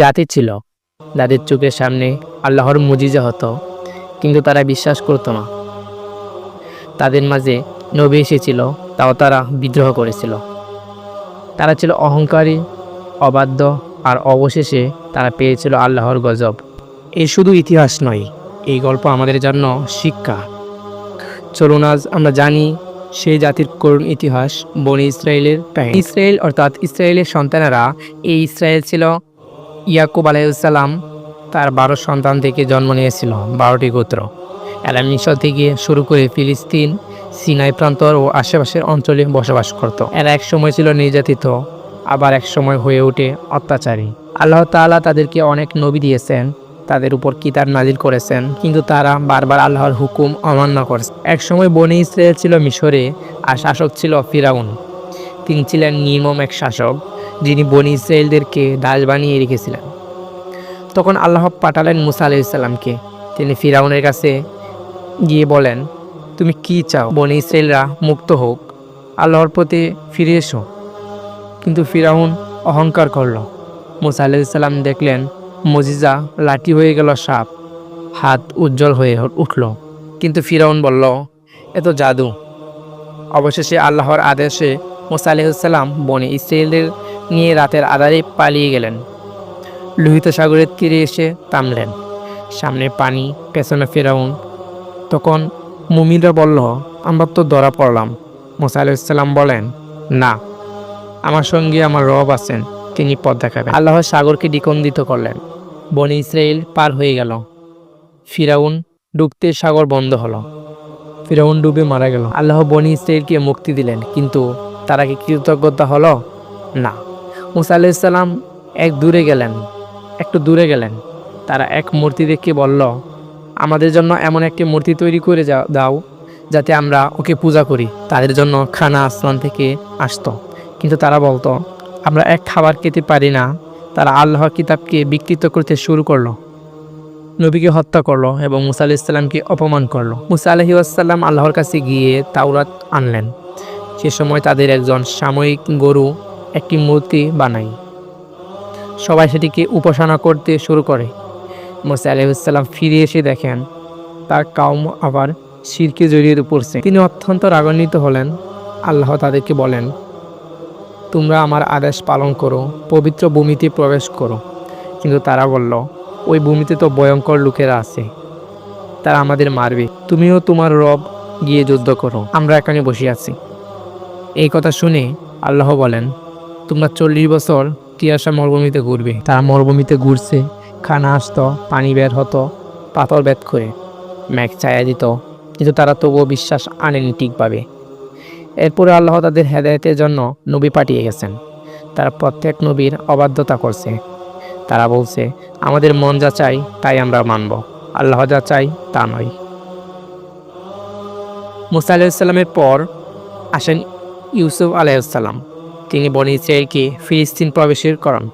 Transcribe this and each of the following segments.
জাতি ছিল। যাদের চোখের সামনে আল্লাহর মুজিজা হতো, কিন্তু তারা বিশ্বাস করতো না। তাদের মাঝে নবী এসেছিল, তাও তারা বিদ্রোহ করেছিল। তারা ছিল অহংকারী, অবাধ্য, আর অবশেষে তারা পেয়েছিল আল্লাহর গজব। এ শুধু ইতিহাস নয়, এই গল্প আমাদের জন্য শিক্ষা। চলুন আজ আমরা জানি সেই জাতির করুণ ইতিহাস বনি ইসরায়েলের ইসরায়েল অর্থাৎ ইসরায়েলের সন্তানেরা, এই ইসরায়েল ছিল ইয়াকুব আলাইসাল্লাম তার বারো সন্তান থেকে জন্ম নিয়েছিল, বারোটি গোত্র। মিশর থেকে শুরু করে ফিলিস্তিন, সিনাই প্রান্তর ও আশেপাশের অঞ্চলে বসবাস করত। এরা এক সময় ছিল নির্যাতিত, আবার এক সময় হয়ে ওঠে অত্যাচারী। আল্লাহ তাআলা তাদেরকে অনেক নবী দিয়েছেন, তাদের উপর কিতার নাজিল করেছেন, কিন্তু তারা বারবার আল্লাহর হুকুম অমান্য করেছে। এক সময় বনি ইসরায়েল ছিল মিশরে আর শাসক ছিল ফিরাউন। তিনি ছিলেন নির্মম এক শাসক। যিনি বনি ইসরায়েলদেরকে দাস বানিয়ে রেখেছিলেন। তখন আল্লাহ পাঠালেন মুসা আলাইসাল্লামকে তিনি ফিরাউনের কাছে গিয়ে বলেন, তুমি কি চাও? বনি ইসরায়েলরা মুক্ত হোক, আল্লাহর প্রতি ফিরে এসো। কিন্তু ফিরাউন অহংকার করল। মুসা আলাইসাল্লাম দেখলেন মজিজা লাঠি হয়ে গেল সাপ, হাত উজ্জ্বল হয়ে উঠল। কিন্তু ফিরাউন বলল এত জাদু। অবশেষে আল্লাহর আদেশে মুসা আলাইসাল্লাম বনি ইসরায়েলদের নিয়ে রাতের আধারে পালিয়ে গেলেন। লোহিত সাগরের তীরে এসে থামলেন। সামনে পানি, পেছনে ফেরাউন। তখন মুমিনরা বলল, আমরা তো ধরা পড়লাম। মুসা আলাইসাল্লাম বলেন, না, আমার সঙ্গে আমার রব আছেন, তিনি পথ দেখাবেন। আল্লাহ সাগরকে দ্বিকন্দিত করলেন। বনি ইসরায়েল পার হয়ে গেল। ফিরাউন ডুবতে সাগর বন্ধ হলো। ফিরাউন ডুবে মারা গেল। আল্লাহ বনি ইসরায়েলকে মুক্তি দিলেন, কিন্তু তারা কি কৃতজ্ঞতা হলো? না। মুসা আলাইসাল্লাম এক দূরে গেলেন, একটু দূরে গেলেন। তারা এক মূর্তি দেখে বলল, আমাদের জন্য এমন একটি মূর্তি তৈরি করে দাও, যাতে আমরা ওকে পূজা করি। তাদের জন্য খানা আসমান থেকে আসতো। কিন্তু তারা বলতো, আমরা এক খাবার খেতে পারি না। তারা আল্লাহ কিতাবকে বিকৃত করতে শুরু করল, নবীকে হত্যা করল এবং মুসা আলাহ ইসলামকে অপমান করল। মুসা আলহি আসসালাম আল্লাহর কাছে গিয়ে তাওরাত আনলেন। সে সময় তাদের একজন সাময়িক গরু একটি মূর্তি বানাই। সবাই সেটিকে উপাসনা করতে শুরু করে। মোসা আলহিসাল্লাম ফিরে এসে দেখেন, তার কাউম আবার শিরকে জড়িয়ে পড়ছে। তিনি অত্যন্ত রাগান্বিত হলেন। আল্লাহ তাদেরকে বলেন, তোমরা আমার আদেশ পালন করো, পবিত্র ভূমিতে প্রবেশ করো। কিন্তু তারা বলল, ওই ভূমিতে তো ভয়ঙ্কর লোকেরা আছে। তারা আমাদের মারবে। তুমিও তোমার রব গিয়ে যুদ্ধ করো। আমরা এখানে বসে আছি। এই কথা শুনে আল্লাহ বলেন তোমরা চল্লিশ বছর তিয়াসা মরুভূমিতে ঘুরবে। তারা মরুভূমিতে ঘুরছে, খানা আসতো, পানি বের হতো, পাথর বেদ করে ম্যাঘ ছায়া দিত, কিন্তু তারা তবুও বিশ্বাস আনেনি ঠিকভাবে। এরপরে আল্লাহ তাদের হেদায়তের জন্য নবী পাঠিয়ে গেছেন। তারা প্রত্যেক নবীর অবাধ্যতা করছে। তারা বলছে, আমাদের মন যা চাই তাই আমরা মানব, আল্লাহ যা চাই তা নয়। মুসা আলাইসাল্লামের পর আসেন ইউসুফ আলাইসাল্লাম তিনি বনি ইসরায়েলকে ফিলিস্তিন প্রবেশের করান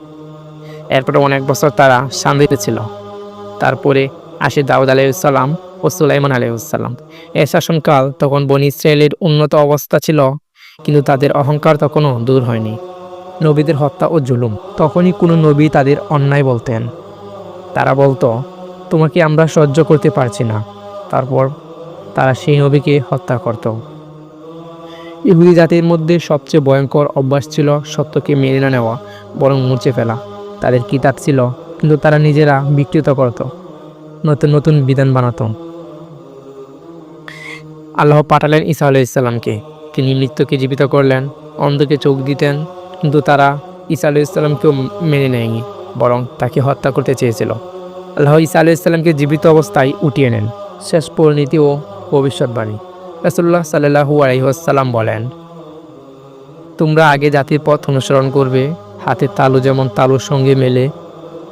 এরপরে অনেক বছর তারা শান্তিতে ছিল। তারপরে আসে দাউদ আলাইসাল্লাম ও সুলাইমান আলাইসাল্লাম এর শাসনকাল তখন বনি ইসরায়েলের উন্নত অবস্থা ছিল, কিন্তু তাদের অহংকার তখনও দূর হয়নি। নবীদের হত্যা ও জুলুম তখনই কোনো নবী তাদের অন্যায় বলতেন। তারা বলতো, তোমাকে আমরা সহ্য করতে পারছি না। তারপর তারা সেই নবীকে হত্যা করত। ইহুদি জাতির মধ্যে সবচেয়ে ভয়ঙ্কর অভ্যাস ছিল সত্যকে মেনে না নেওয়া, বরং মুছে ফেলা। তাদের কিতাব ছিল, কিন্তু তারা নিজেরা বিকৃত করত। নতুন নতুন বিধান বানাতো। আল্লাহ পাঠালেন ইসা ঈসা আলাইসাল্লামকে তিনি মৃত্যুকে জীবিত করলেন, অন্ধকে চোখ দিতেন, কিন্তু তারা ঈসা আলাইসাল্লামকেও মেনে নেয়নি, বরং তাকে হত্যা করতে চেয়েছিল। আল্লাহ ঈসা আলাইসাল্লামকে জীবিত অবস্থায় উঠিয়ে নেন। শেষ পরিণতি ও ভবিষ্যৎবাণী। রাসুল্লাহ সাল্লাহু আলহিহাসাল্লাম বলেন, তোমরা আগে জাতির পথ অনুসরণ করবে হাতের তালু যেমন তালুর সঙ্গে মেলে,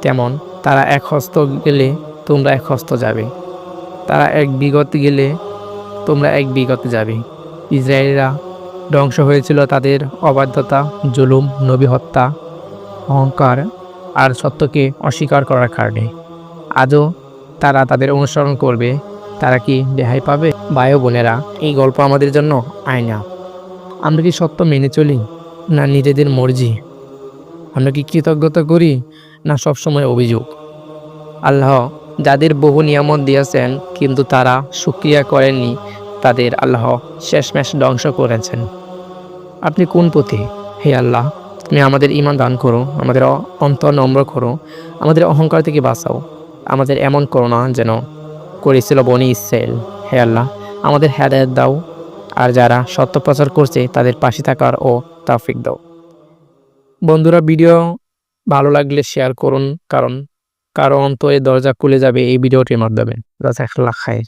তেমন তারা এক হস্ত গেলে তোমরা এক হস্ত যাবে। তারা এক বিগত গেলে তোমরা এক বিগত যাবে। ইসরায়েলরা ধ্বংস হয়েছিল তাদের অবাধ্যতা, জুলুম, নবী হত্যা, অহংকার আর সত্যকে অস্বীকার করার কারণে। আজও তারা তাদের অনুসরণ করবে, তারা কি রেহাই পাবে? ভাই বোনেরা, এই গল্প আমাদের জন্য আয়না। আমরা কি সত্য মেনে চলি, না নিজেদের মর্জি? আমরা কি কৃতজ্ঞতা করি, না সবসময় অভিযোগ? আল্লাহ যাদের বহু নিয়ামত দিয়েছেন, কিন্তু তারা সুক্রিয়া করেননি, তাদের আল্লাহ শেষমেশ ধ্বংস করেছেন। আপনি কোন পথে? হে আল্লাহ, তুমি আমাদের ইমান দান করো, আমাদের অন্তর নম্র করো, আমাদের অহংকার থেকে বাঁচাও। আমাদের এমন করো না যেন করেছিল বনি ইসরায়েল। হে আল্লাহ আমাদের হেদায়ত দাও, আর যারা সত্য প্রচার করছে, তাদের পাশে থাকার ও তাফিক দাও। বন্ধুরা, ভিডিও ভালো লাগলে শেয়ার করুন, কারণ কারও অন্তরে দরজা খুলে যাবে এই ভিডিওটির মাধ্যমে। জাজাকাল্লাহ খায়ের।